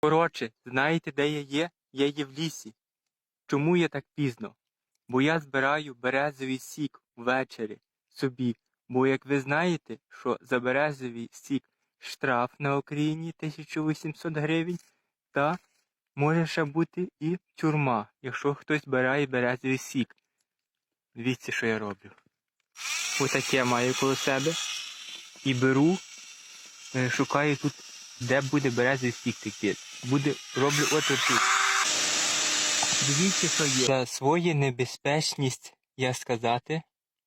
Коротше, знаєте, де я є? Я є в лісі. Чому я так пізно? Бо я збираю березовий сік ввечері собі. Бо як ви знаєте, що за березовий сік штраф на Україні 1800 гривень, та може ще бути і тюрма, якщо хтось збирає березовий сік. Дивіться, що я роблю. Отаке маю коло себе. І беру, е, шукаю тут, де буде березовий сік текти. Буде, роблю отвір тут. Дивіться, що є. За свою небезпечність я сказати,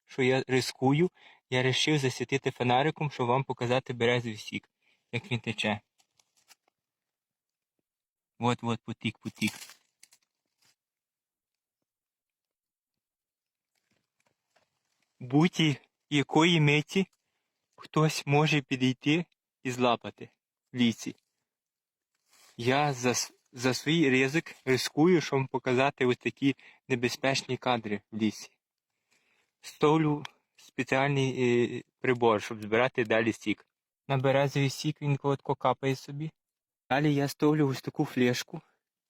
що я рискую, я вирішив засвітити фонариком, щоб вам показати березовий сік, як він тече. От, от, потік, потік. Будь якої миті хтось може підійти і злапати в лісі. Я за, за свій ризик рискую, щоб показати ось такі небезпечні кадри в лісі. Ставлю спеціальний е, прибор, щоб збирати далі сік. На березовий сік він коротко капає собі. Далі я ставлю ось таку флешку,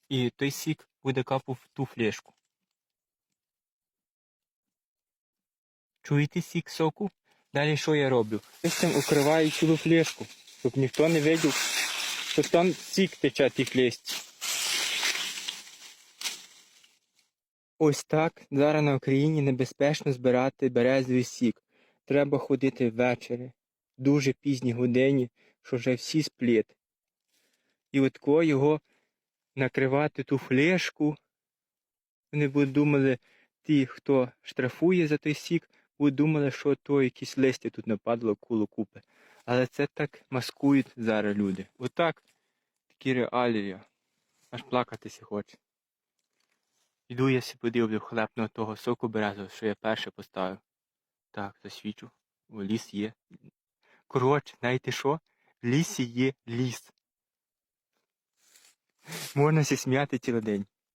і той сік буде капав в ту флешку. Чуєте сік соку? Далі що я роблю? Листям укриваю цілу флешку, щоб ніхто не видів, що там сік тече тих листів. Ось так зараз на Україні небезпечно збирати березовий сік. Треба ходити ввечері, дуже пізній годині, що вже всі сплять. І от ко його накривати ту флешку. Вони будуть думали, ті, хто штрафує за той сік, будуть думали, що то якісь листя тут нападло куло купи. Але це так маскують зараз люди. Отак такі реалії. Аж плакатися хоче. Іду я сі подивлю хлебного того соку березового, що я перше поставив. Так, засвічу. О, ліс є. Коротше, знаєте що? В лісі є ліс. Можна сі сміяти цілий день.